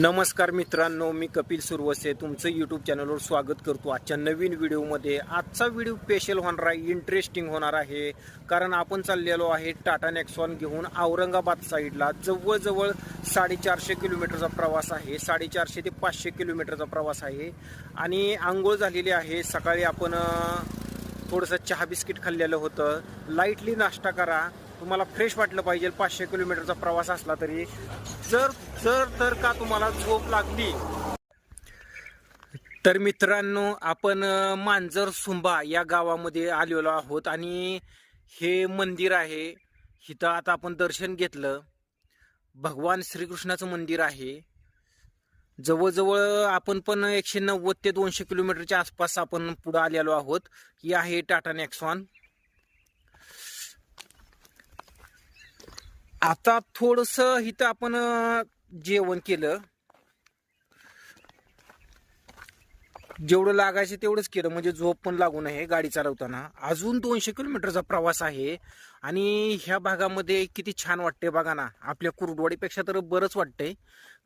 नमस्कार मित्रांनो मी कपिल सुरवसे. तुमचं यूट्यूब चॅनलवर स्वागत करतो. आजच्या नवीन व्हिडिओमध्ये आजचा व्हिडिओ स्पेशल होणार आहे इंटरेस्टिंग होणार आहे. कारण आपण चाललेलो आहे टाटा नेक्सॉन घेऊन औरंगाबाद साईडला जवळजवळ साडेचारशे किलोमीटरचा प्रवास आहे. साडेचारशे ते पाचशे किलोमीटरचा प्रवास आहे. आणि आंघोळ झालेली आहे. सकाळी आपण थोडंसं चहा बिस्किट खाल्लेलं होतं. लाईटली नाश्ता करा. तुम्हाला फ्रेश वाटलं पाहिजे पाचशे किलोमीटरचा प्रवास असला तरी. जर जर तर का तुम्हाला झोप लागली? तर मित्रांनो आपण मांजर सुंबा या गावामध्ये आलेलो आहोत आणि हे मंदिर आहे. इथं आता आपण दर्शन घेतलं. भगवान श्रीकृष्णाचं मंदिर आहे. जवळजवळ आपण पण एकशे नव्वद ते दोनशे किलोमीटरच्या आसपास आपण पुढं आलेलो आहोत. ही आहे टाटा नेक्सॉन. आता थोडस इथं आपण जेवण केलं. जेवढं लागायचं तेवढंच केलं म्हणजे झोप पण लागून आहे गाडी चालवताना. अजून दोनशे किलोमीटरचा प्रवास आहे आणि ह्या भागामध्ये किती छान वाटते बघा ना. आपल्या कुरडवाडीपेक्षा तर बरंच वाटतंय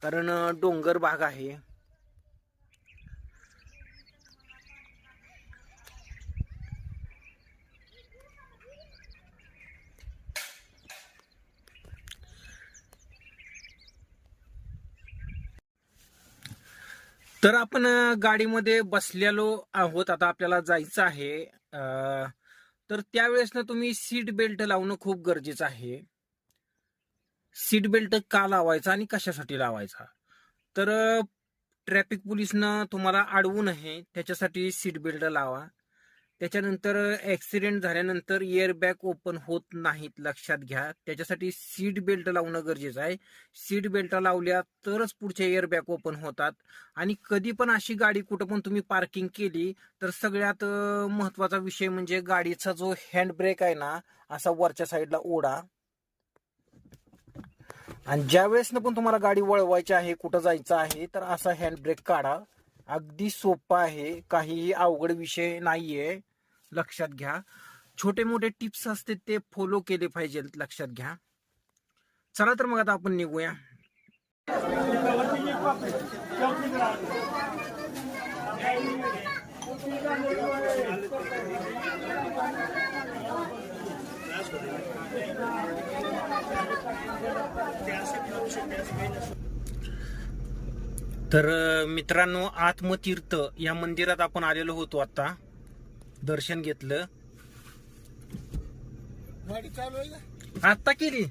कारण डोंगर भाग आहे. तर आपण गाडीमध्ये बसलेलो आहोत. आता आपल्याला जायचं आहे. तर त्यावेळेस ना तुम्ही सीट बेल्ट लावणं खूप गरजेचं आहे. सीट बेल्ट का लावायचा आणि कशासाठी लावायचा? तर ट्रॅफिक पोलिसनं तुम्हाला अडवू नये त्याच्यासाठी सीट बेल्ट लावा. त्याच्यानंतर ऍक्सिडेंट झाल्यानंतर एअरबॅग ओपन होत नाहीत लक्षात घ्या. त्याच्यासाठी सीट बेल्ट लावणं गरजेचं आहे. सीट बेल्ट लावल्या तरच पुढच्या एअरबॅग ओपन होतात. आणि कधी पण अशी गाडी कुठं पण तुम्ही पार्किंग केली तर सगळ्यात महत्त्वाचा विषय म्हणजे गाडीचा जो हँड ब्रेक आहे ना असा वरच्या साईडला ओढा. आणि ज्या वेळेस पण तुम्हाला गाडी वळवायची आहे कुठं जायचं आहे तर असा हँड ब्रेक काढा. अगदी सोपा आहे. काहीही अवघड विषय नाहीये. लक्षात घ्या. छोटे मोठे टिप्स असते ते फॉलो केले पाहिजे लक्षात घ्या. चला तर मग आता आपण निघूया. तर मित्रांनो आत्मतीर्थ या मंदिरात आपण आलेलो होतो आता. दर्शन घेतलं. आता केली.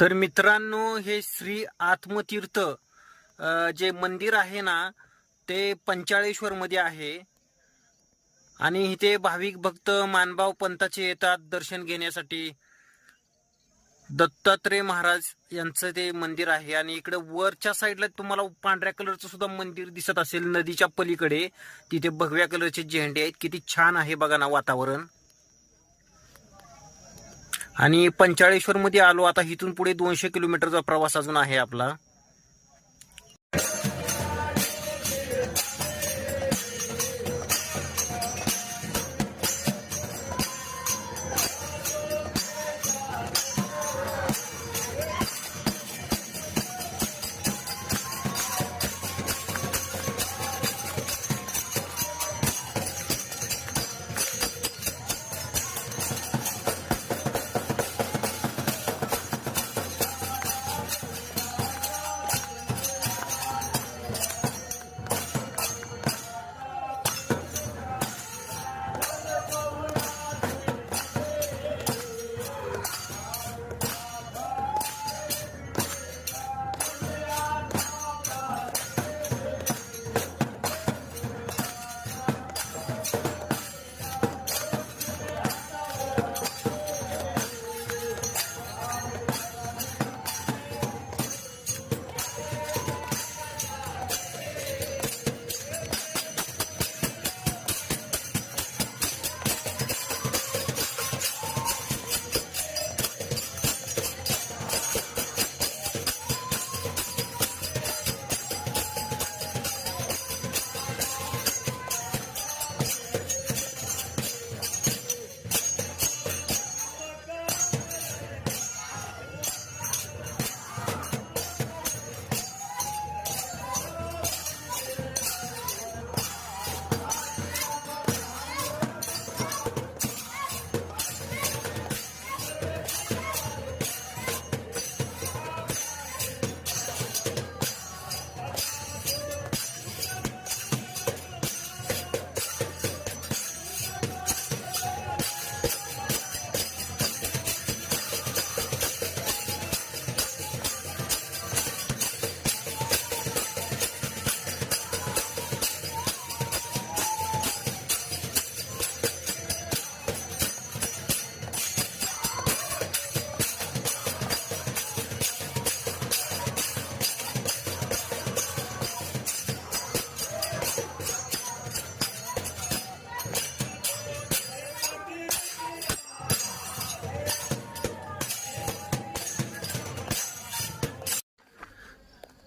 तर मित्रांनो हे श्री आत्मतीर्थ जे मंदिर आहे ना ते पंचाळेश्वर मध्ये आहे. आणि इथे भाविक भक्त मानभाव पंथाचे येतात दर्शन घेण्यासाठी. दत्तात्रय महाराज यांचं ते मंदिर आहे. आणि इकडे वरच्या साईडला तुम्हाला पांढऱ्या कलरचं सुद्धा मंदिर दिसत असेल. नदीच्या पलीकडे. तिथे भगव्या कलरचे झेंडे आहेत. किती छान आहे बघा ना वातावरण. आणि पंचाळेश्वर मध्ये आलो. आता इथून पुढे दोनशे किलोमीटरचा प्रवास अजून आहे आपला.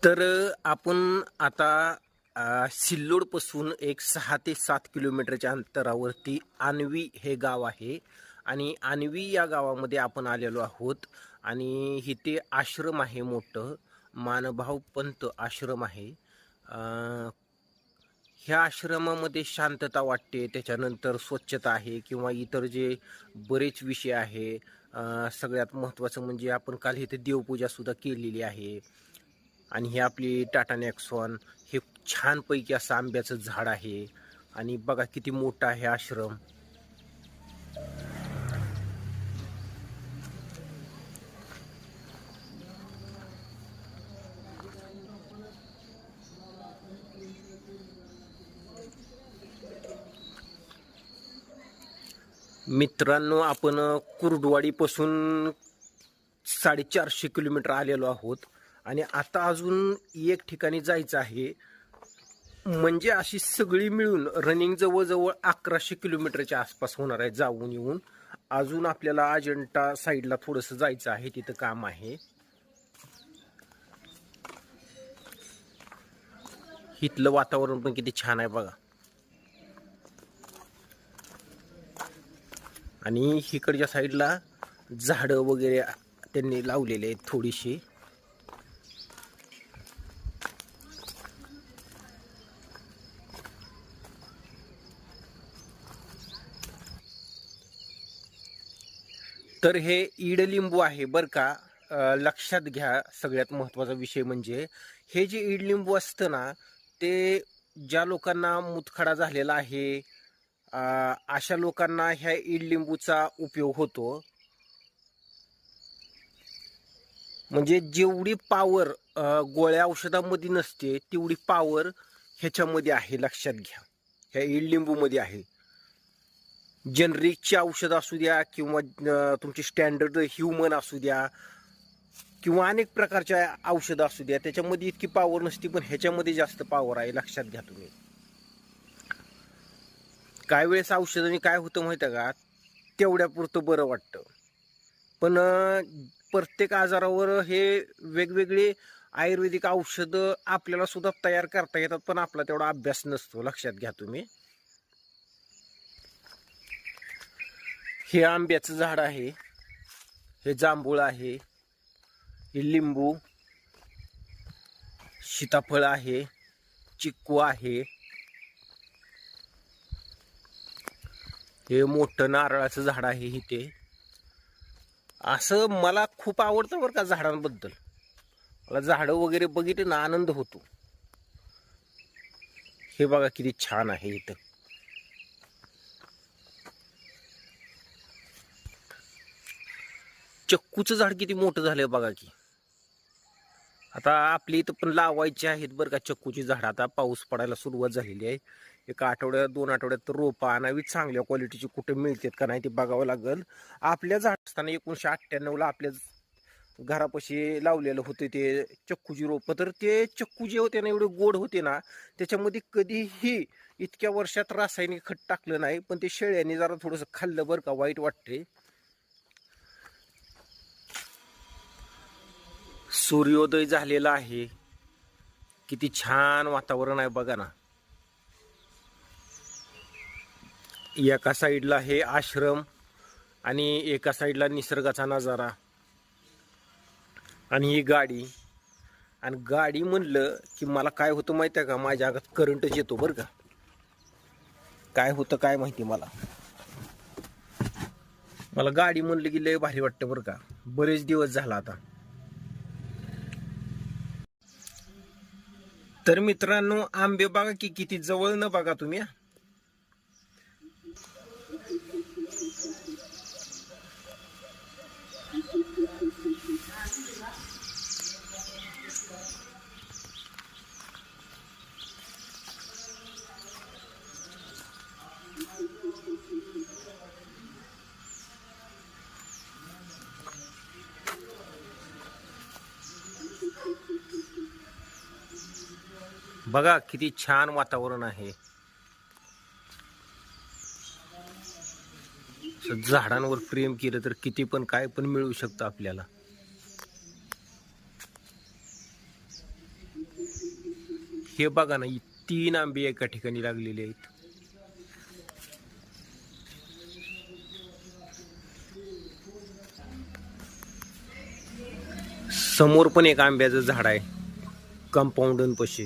तर आपण आता सिल्लोडपासून एक सहा ते सात किलोमीटरच्या अंतरावरती आनवी हे गाव आहे. आणि आनवी या गावामध्ये आपण आलेलो आहोत. आणि इथे आश्रम आहे मोठं. मानभाव पंत आश्रम आहे. ह्या आश्रमामध्ये शांतता वाटते. त्याच्यानंतर स्वच्छता आहे किंवा इतर जे बरेच विषय आहे सगळ्यात महत्त्वाचं म्हणजे आपण काल इथे देवपूजासुद्धा केलेली आहे. आणि ही आपली टाटा नेक्सॉन हे छानपैकी असं आंब्याचं झाड आहे. आणि बघा किती मोठा आहे आश्रम. मित्रांनो आपण कुर्डवाडीपासून साडेचारशे किलोमीटर आलेलो आहोत. आणि आता अजून एक ठिकाणी जायचं आहे. म्हणजे अशी सगळी मिळून रनिंग जवळजवळ अकराशे किलोमीटरच्या आसपास होणार आहे जाऊन येऊन. अजून आपल्याला अजंठा साईडला थोडंसं जायचं आहे तिथं काम आहे. इथलं वातावरण पण किती छान आहे बघा. आणि इकडच्या साईडला झाडं वगैरे त्यांनी लावलेले आहेत थोडीशी. तर हे ईडलिंबू आहे बरं का. लक्षात घ्या सगळ्यात महत्त्वाचा विषय म्हणजे हे जे ईडलिंबू असतं ना ते ज्या लोकांना मुतखडा झालेला आहे अशा लोकांना ह्या ईडलिंबूचा उपयोग होतो. म्हणजे जेवढी पावर गोळ्या औषधामध्ये नसते तेवढी पावर ह्याच्यामध्ये आहे लक्षात घ्या. ह्या ईडलिंबूमध्ये आहे. जनरिकची औषध असू द्या किंवा तुमचे तुमची स्टँडर्ड ह्युमन असू द्या किंवा अनेक प्रकारच्या औषधं असू द्या त्याच्यामध्ये इतकी पावर नसती पण ह्याच्यामध्ये जास्त पावर आहे लक्षात घ्या तुम्ही. काय वेळेस औषधाने काय होतं माहिती आहे का? तेवढ्यापुरतं बरं वाटतं. पण प्रत्येक आजारावर हे वेगवेगळे आयुर्वेदिक औषधं आपल्याला सुद्धा तयार करता येतात पण आपला तेवढा अभ्यास नसतो लक्षात घ्या तुम्ही. हे आंब्याचं झाड आहे. हे जांभूळ आहे. हे लिंबू सीताफळ आहे चिक्कू आहे. हे मोठं नारळाचं झाड आहे इथे. असं मला खूप आवडतं बरं का झाडांबद्दल. मला झाडं वगैरे बघितले ना आनंद होतो. हे बघा किती छान आहे इथं. चक्कूचं झाड किती मोठं झालं बघा की. आता आपली इथं पण लावायची आहेत बरं का चक्कूची झाड. आता पाऊस पडायला सुरुवात झालेली आहे. एका आठवड्यात दोन आठवड्यात रोपं आणावी चांगल्या क्वालिटीची कुठे मिळतात का नाही ते बघावं लागेल. आपल्या झाड असताना एकोणीशे अठ्ठ्याण्णवला आपल्या घरापाशी लावलेलं होते ते चक्कूची रोपं. तर ते चक्कू जे होते ना एवढे गोड होते ना त्याच्यामध्ये कधीही इतक्या वर्षात रासायनिक खत टाकलं नाही पण ते शेळ्याने जरा थोडंसं खाल्लं बरं का वाईट वाटते सूर्योदय झालेला आहे. किती छान वातावरण आहे बघा ना. एका साईडला हे आश्रम आणि एका साईडला निसर्गाचा नजारा. आणि ही गाडी. आणि गाडी म्हणलं की मला काय होतं माहिती आहे का? माझ्या अंगात करंटच येतो बरं का. काय होतं काय माहिती मला. मला गाडी म्हणलं की लय भारी वाटतं बरं का. बरेच दिवस झाला आता. तर मित्रांनो आंबे बघा की किती जवळ न बघा तुम्ही बघा किती छान वातावरण आहे. झाडांवर प्रेम केलं तर किती पण काय पण मिळू शकतं आपल्याला. हे बघा ना तीन आंबे एका ठिकाणी लागलेले आहेत. समोर पण एक आंब्याचं झाड आहे कंपाऊंडन पशी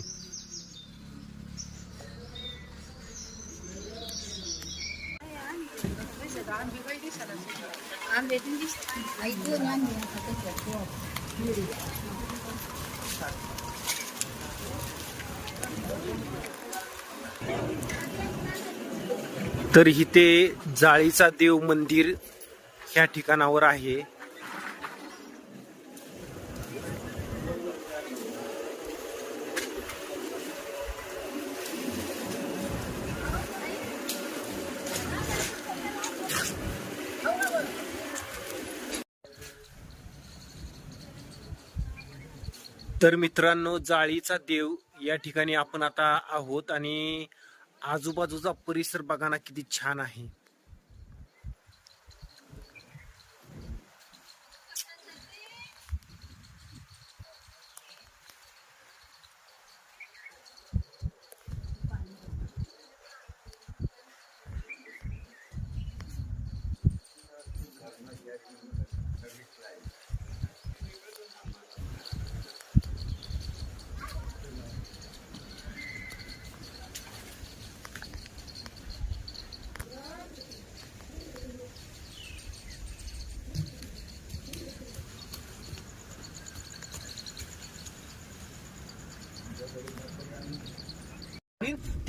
आंबे पण दिसतात आई दोन आंबे आता त्याच्यात. तर इथे जाळीचा देव मंदिर ह्या ठिकाणावर आहे. तर मित्रांनो जाळीचा देव या ठिकाणी आपण आता आहोत आणि आजूबाजूचा परिसर बघा ना किती छान आहे.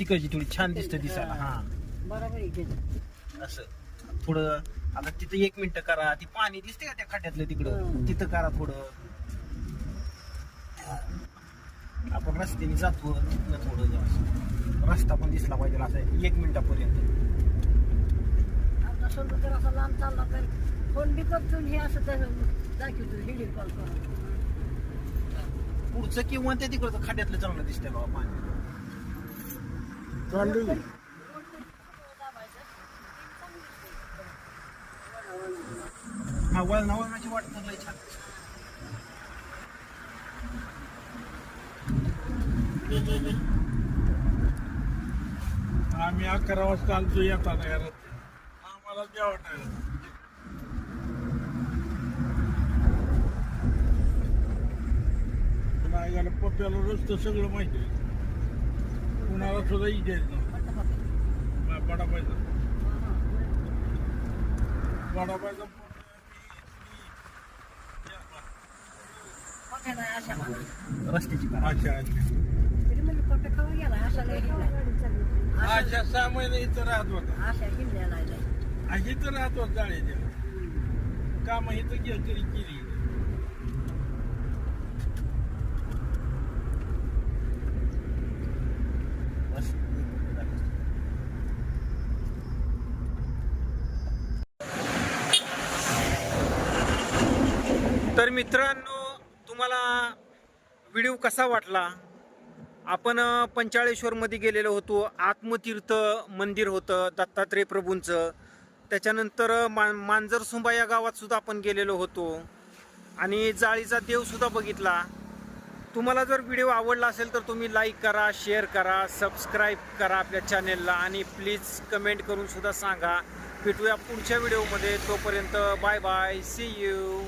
तिकडची थोडी छान दिसते दिसायला हा. बरोबर आहे त्याचं. असं. थोडं आता तिथं एक मिनिट करा ती पाणी दिसते का त्या खड्ड्यातलं तिकडं? तिथं करा थोडं. आपण रस्त्याने जातो तिथनं थोडं रस्ता पण दिसला पाहिजे असं एक मिनिटापर्यंत. तर असा लांब चालला तर फोन बी करतो आणि हे असं तसं दाखवतो व्हिडिओ कॉल करून. पुढचं किंवा त्या तिकडचं खड्ड्यातलं चांगलं दिसतंय बाबा पाणी. हा वळणा वळणाची वाट तर लय छान आम्ही अकरा वाजता आलतो येताना या रस्त्यात. आम्हाला द्या वाटायला पुन्हा पप्प्याला रस्तं सगळं माहिती आहे कुणाला सुद्धा इजायचं बडा पाहिजे बडा पाहिजे मोठ्या नाही अशा म्हणा रस्त्याची करा अच्छा अच्छा तरी म्हणजे कोणतं खाऊ गेला असा नाही हिंडला अच्छा सहा महिने इथं राहत होता अशा हिंडल्या नाही आणि इथं राहत होता जाळीच्या काम इथं केली तरी केली तर मित्रांनो तुम्हाला व्हिडिओ कसा वाटला? आपण पंचाळेश्वरमध्ये गेलेलो होतो. आत्मतीर्थ मंदिर होतं दत्तात्रय प्रभूंचं. त्याच्यानंतर अ, मा मांजरसुंबा या गावातसुद्धा आपण गेलेलो होतो. आणि जाळीचा देवसुद्धा बघितला. तुम्हाला जर व्हिडिओ आवडला असेल तर तुम्ही लाईक करा शेअर करा सबस्क्राईब करा आपल्या चॅनेलला आणि प्लीज कमेंट करून सुद्धा सांगा. भेटूया पुढच्या व्हिडिओमध्ये. तोपर्यंत बाय बाय सी यू